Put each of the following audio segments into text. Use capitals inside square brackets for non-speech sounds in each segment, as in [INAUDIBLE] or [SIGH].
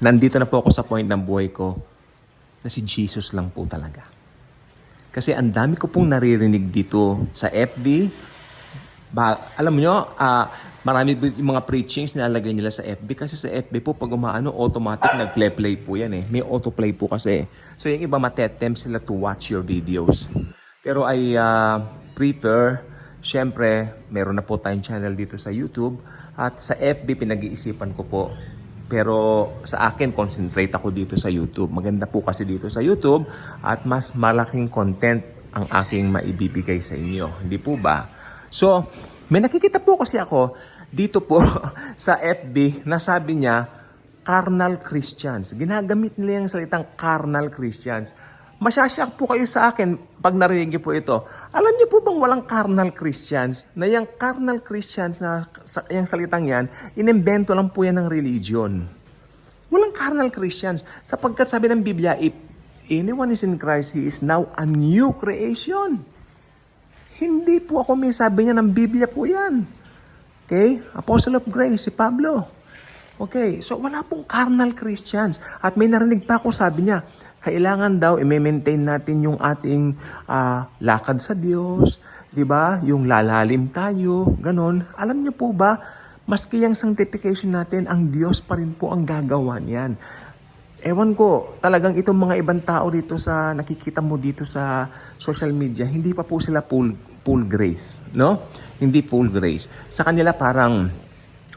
nandito na po ako sa point ng buhay ko na si Jesus lang po talaga. Kasi ang dami ko pong naririnig dito sa FB. Ba, alam nyo, ah, marami yung mga preachings na nalagay nila sa FB. Kasi sa FB po, pag umaano, automatic nag-play-play po yan eh. May autoplay po kasi. So yung iba matetempt sila to watch your videos. Pero I ah, prefer, syempre, meron na po tayong channel dito sa YouTube. At sa FB, pinag-iisipan ko po pero sa akin, concentrate ako dito sa YouTube. Maganda po kasi dito sa YouTube at mas malaking content ang aking maibibigay sa inyo. Hindi po ba? So, may nakikita po kasi ako dito po [LAUGHS] sa FB na sabi niya, carnal Christians. Ginagamit nila yung salitang carnal Christians. Masyasyak po kayo sa akin pag narinig niyo po ito. Alam niyo po bang walang carnal Christians? Na yung carnal Christians na sa, yung salitang yan, inimbento lang po yan ng religion. Walang carnal Christians. Sapagkat sabi ng Biblia, if anyone is in Christ, he is now a new creation. Hindi po ako may sabi niya ng Biblia po yan. Okay? Apostle of Grace, si Pablo. Okay, so wala pong carnal Christians. At may narinig pa ako, sabi niya, kailangan daw i-maintain natin yung ating ah, lakad sa Diyos, 'di ba? Yung lalalim tayo, ganon. Alam niyo po ba, maski yung sanctification natin, ang Diyos pa rin po ang gagawa niyan. Ewan ko, talagang itong mga ibang tao dito sa nakikita mo dito sa social media, hindi pa po sila full full grace, no? Hindi full grace. Sa kanila parang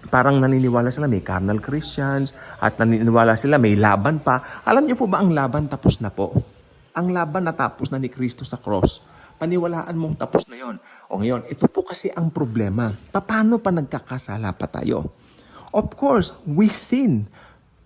parang naniniwala sila may carnal Christians at naniniwala sila may laban pa. Alam niyo po ba ang laban tapos na po? Ang laban natapos na ni Kristo sa cross. Paniwalaan mong tapos na yon. O ngayon, ito po kasi ang problema. Paano pa nagkakasala pa tayo? Of course, we sin.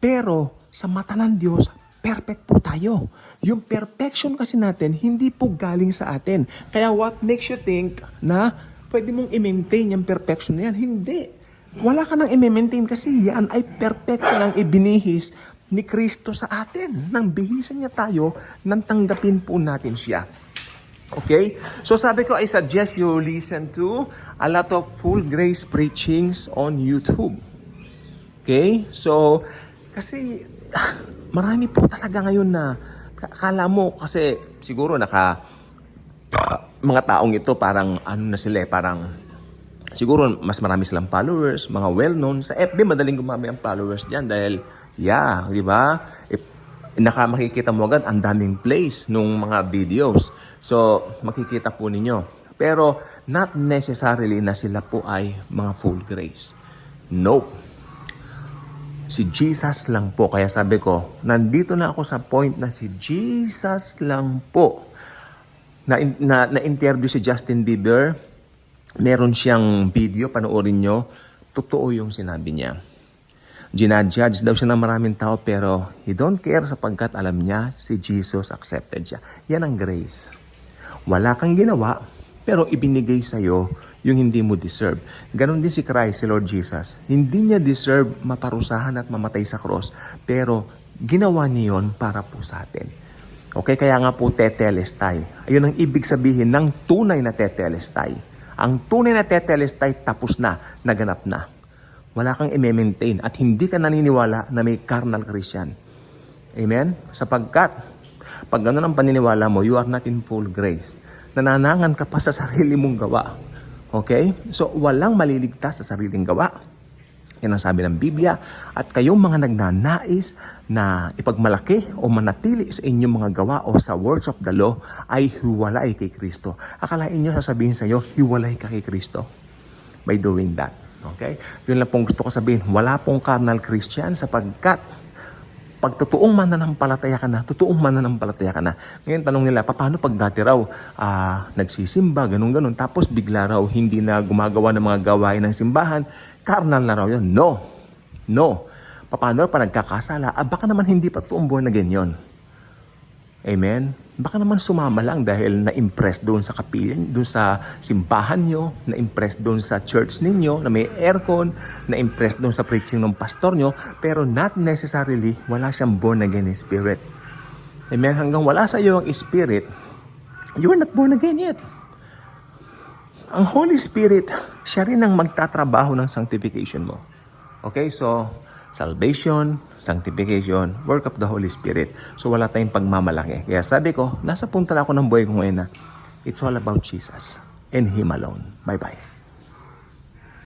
Pero sa mata ng Diyos, perfect po tayo. Yung perfection kasi natin, hindi po galing sa atin. Kaya what makes you think na pwede mong i-maintain yung perfection na yan? Hindi. Wala ka nang i-maintain kasi yan ay perfecto lang ibinihis ni Kristo sa atin. Nang bihisan niya tayo, nang tanggapin po natin siya. Okay? So sabi ko, I suggest you listen to a lot of full grace preachings on YouTube. Okay? So, kasi [SIGHS] marami po talaga ngayon na akala mo kasi siguro naka mga taong ito parang ano na sila eh, parang siguro mas marami silang followers, mga well-known. Sa FB, madaling gumamit ang followers diyan dahil, yeah, di ba? If, naka makikita mo agad ang daming plays nung mga videos. So, makikita po ninyo. Pero, not necessarily na sila po ay mga full grace. Nope. Si Jesus lang po. Kaya sabi ko, nandito na ako sa point na si Jesus lang po. Na, na, na-interview si Justin Bieber, meron siyang video, panoorin nyo, totoo yung sinabi niya. Ginadjudge daw siya ng maraming tao pero he don't care sapagkat alam niya si Jesus accepted siya. Yan ang grace. Wala kang ginawa pero ibinigay sa'yo yung hindi mo deserve. Ganon din si Christ, si Lord Jesus. Hindi niya deserve maparusahan at mamatay sa cross pero ginawa niya yon para po sa atin. Okay, kaya nga po tetelestai. Ayun ang ibig sabihin ng tunay na tetelestai. Ang tunay na tetelestai tapos na, naganap na. Wala kang i-maintain at hindi ka naniniwala na may carnal Christian. Amen? Sapagkat, pag ganun ang paniniwala mo, you are not in full grace. Nananangan ka pa sa sarili mong gawa. Okay? So, walang maliligtas sa sariling gawa. Yan ang sabi ng Biblia. At kayong mga nagnanais na ipagmalaki o manatili sa inyong mga gawa o sa words of the law ay hiwalay kay Kristo. Akalain nyo sasabihin sa iyo, hiwalay ka kay Kristo by doing that. Okay? Yun lang pong gusto ko sabihin. Wala pong carnal Christian sapagkat pag totoong mananampalataya ka na, totoong mananampalataya ka na. Ngayon tanong nila, paano pag dati raw ah, nagsisimba, ganun-ganun, tapos bigla raw hindi na gumagawa ng mga gawain ng simbahan, carnal na raw yun. No. No. Paano pa nagkakasala? Ah, baka naman hindi pa totoong born again yun. Amen? Baka naman sumama lang dahil na-impress doon sa kapilya, doon sa simbahan nyo, na-impress doon sa church ninyo, na may aircon, na-impress doon sa preaching ng pastor nyo, pero not necessarily wala siyang born again spirit. Amen? Hanggang wala sa iyo ang spirit, you are not born again yet. Ang Holy Spirit, siya rin ang magtatrabaho ng sanctification mo. Okay, so Salvation, sanctification, work of the Holy Spirit. So wala tayong pagmamalaki. Kaya sabi ko, nasa punta na ako ng buhay ko ngayon na it's all about Jesus and Him alone. Bye-bye.